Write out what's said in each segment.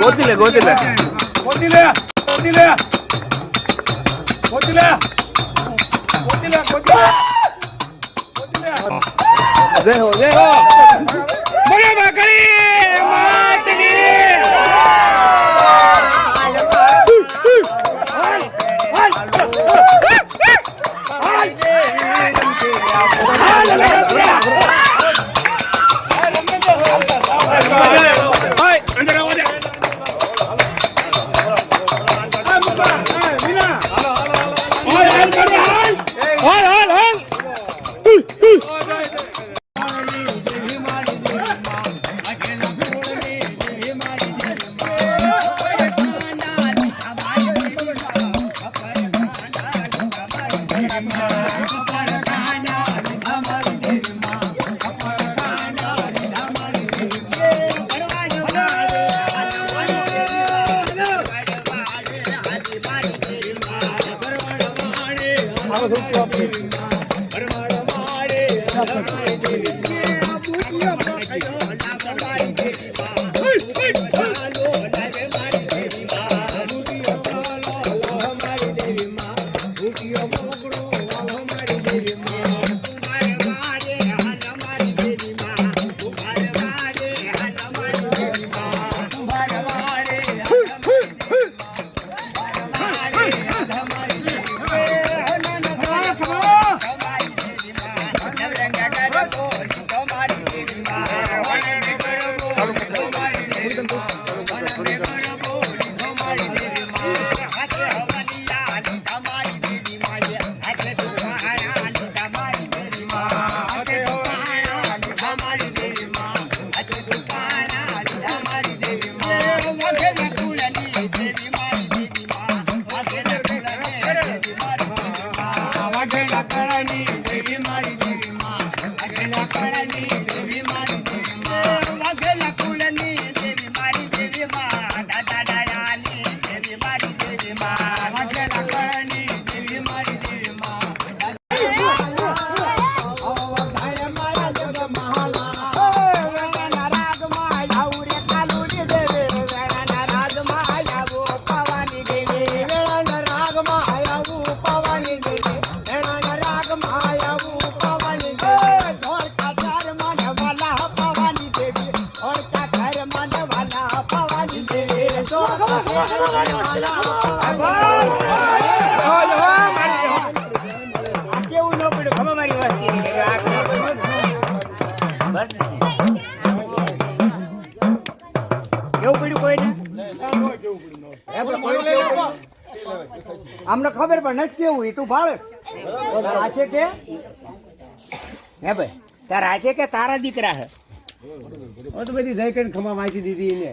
ಗೊತ್ತಿಲ್ಲ ಗೊತ್ತಿಲ್ಲ ಗೊತ್ತಿಲ್ಲ ಗೊತ್ತಿಲ್ಲ ಗೊತ್ತಿಲ್ಲ ಗೊತ್ತಿಲ್ಲ ಗೊತ್ತಿಲ್ಲ ಜಯ ಹೋ ಜಯ ಹೋ ಬರೀ અમને ખબર પણ નથી કેવું એ તું ભાળે. હાથે કે? હે ભાઈ, તારા આજે કે તારા દીકરા હે? તો બધી જઈ કરીને ખમા વાંચી દીધી એને.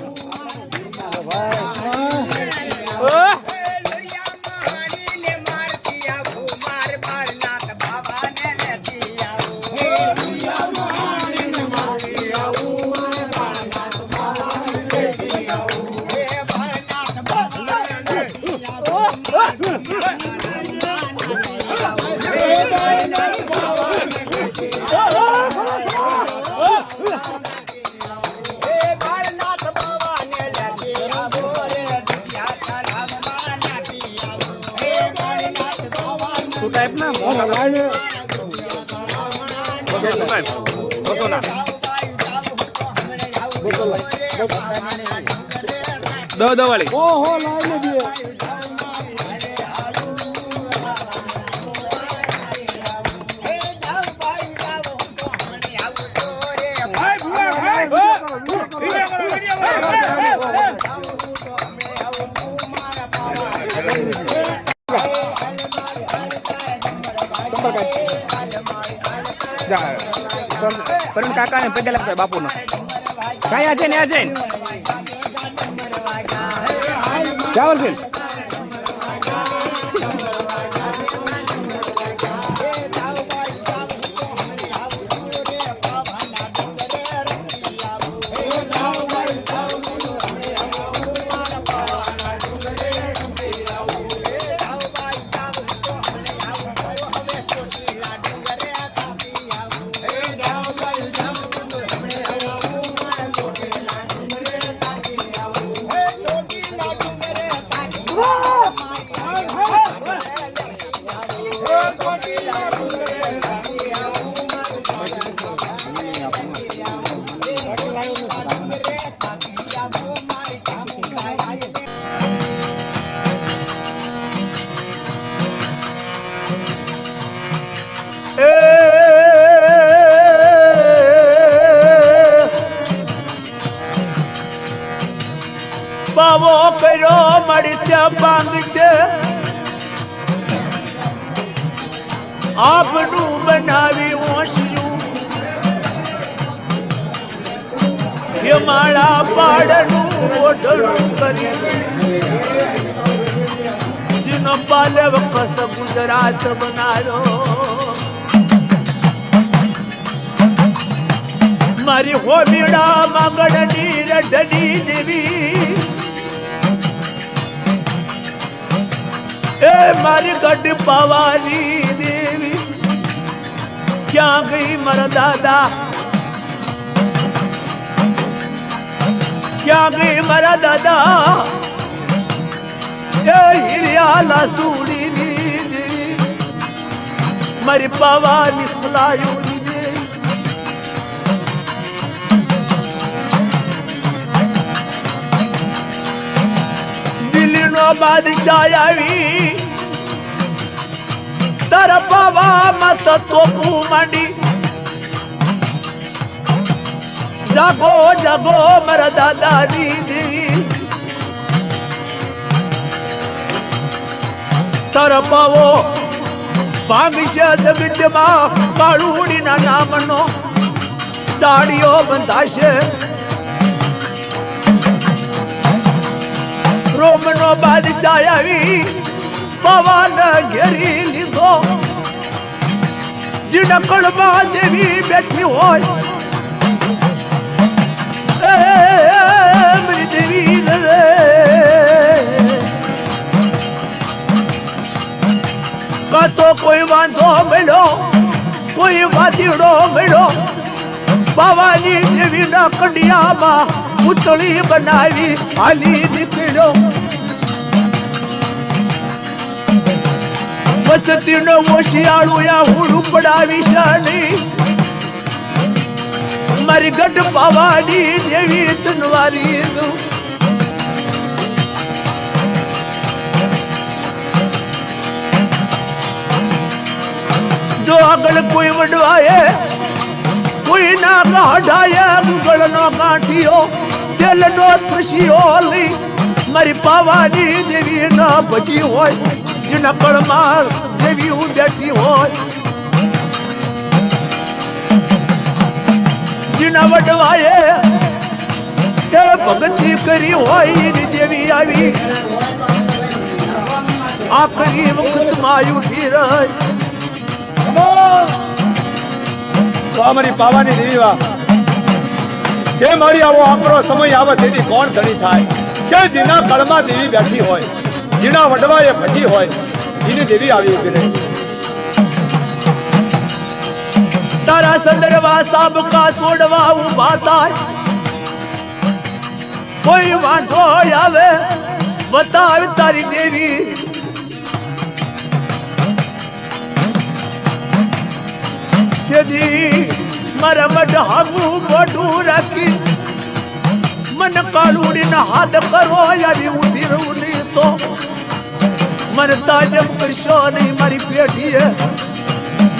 દો ઓહો લાઈને દે પરમ કાકાને પગે લાગતા બાપુનો. કાંઈ આજે ને આજે જાવલસિંહ આપનું બનાવી ઓછલું એ માળા પાડનું ઓઢળું કરી જીનો પાલે વખત ગુજરાત બનારો મારી હોમીડા માગણની રઢની દેવી. મારી ગઢ પવારી દેવી ક્યાં ગઈ મારા દાદા ક્યાં ગઈ મારા દાદા એ હિરિયાલા લાસુડીની દેવી મારી પાવાની ફલાયુની દેવી દિલ્હીનો બાદશાહ આવી તારા પાવામાં તત્વો માંડી જાગો જાગો મારા દાદા દીદી તારા ભાગશે જગતમાં કાળુડીના નામનો. સાડીઓ બંધાશે. રોમનો બાદશાહ આવી પવન ઘેરી લીધો જીનકડમાં દેવી બેઠી હોય. દેવી રે. તો કોઈ વાંધો મળ્યો, કોઈ વાદીડો મળ્યો. બાવાની દેવીના કડિયામાં પૂતળી બનાવી હાલી નીકળ્યો વસતીનો ઓશિયાળું યા હુડું પડાવી શાની. મારી ગઢ પાવાની જેવી તનવારી જો આગળ કોઈ વડવાએ કોઈ ના કાઢાય ગુગળ નો કાઠિયો તેલ નો લઈ મારી પાવાની દેવી ના ભજી હોય. જેના કળમાં દેવી હું બેઠી હોય. જીના વડવાએ ભગતી કરી હોય દેવી આવી. આખરી વખતમાં ઉઠી રહી. અમારી પાવાની દેવી. વા કે મારી, આવો આપણો સમય આવે, તેની કોણ ધણી થાય? કે જેના કળમાં દેવી બેઠી હોય? જેના વડવાએ ભજી હોય એની દેવી આવી ઊભી રહી. તારા સંદર્ભા સાબકા છોડવા ઊભા થાય. કોઈ વાંધો આવે, બતાવ તારી દેવી. તેથી મારા મઢ હાગું મોઢું રાખી મન કાળુડીને હાથ કરો, યારી ઉધી રહું નહીં તો. મને તાજમ કરશો નહીં મારી પેઢીએ.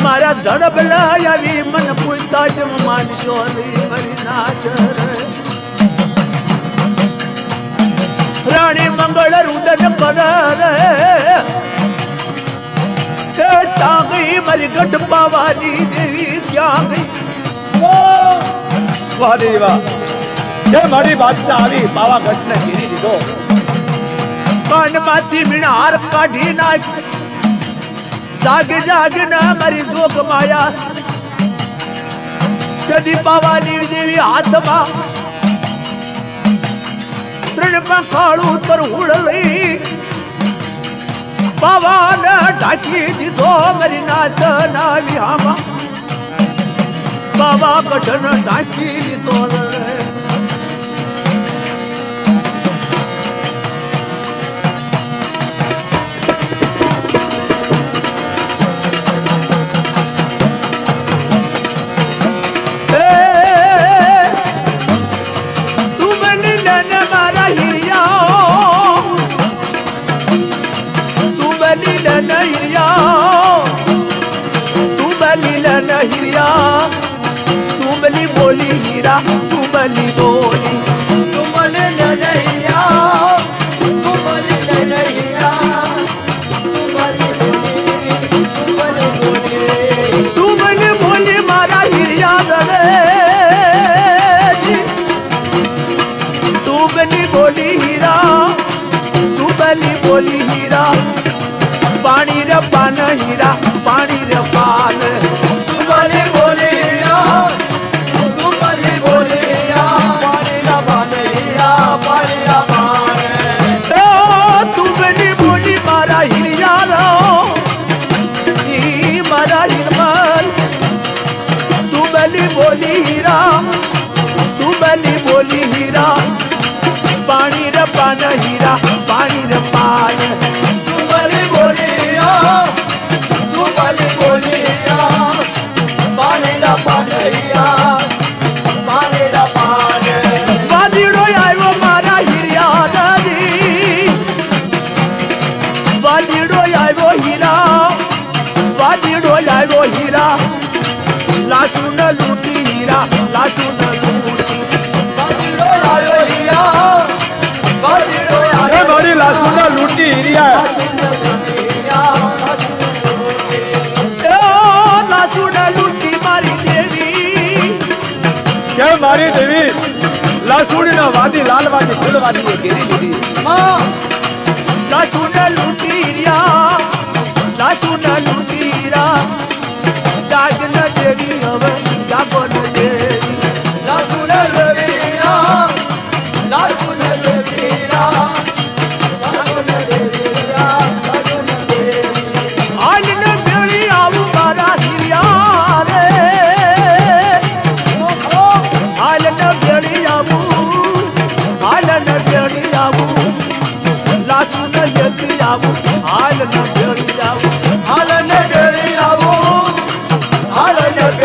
મારા ધડબ આવી મને કોઈ તાજમ માનશો નહીં મારી નાચ રાણી મંગળ રુદન પર એ ટાંગી મારી ગઢ પાવાની દેવી ત્યાં ગઈ? વાહ દેવી એ મારી બાદશાહ આવી પાવાગઢ ને ઘીરી દીધો. કાનમાંથી મીણાર કાઢી નાખી. જાગ જાગ ના મારી જોગ માયા. ચડી પાવાની જેવી હાથમાં ત્રણમાં કાળું તરહુળ લઈ પવન ઢાકી દીધો મારી નાથ ના વિહામાં. બાબા કઠન ઢાકી દીધો বলি અને ફૂલવાદીએ ઘેરી લીધી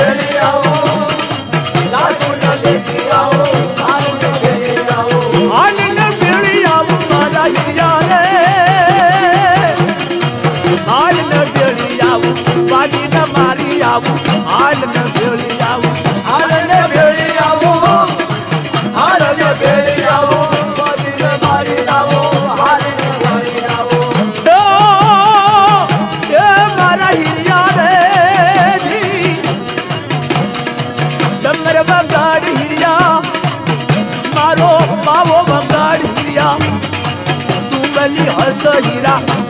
Hallelujah. 这一让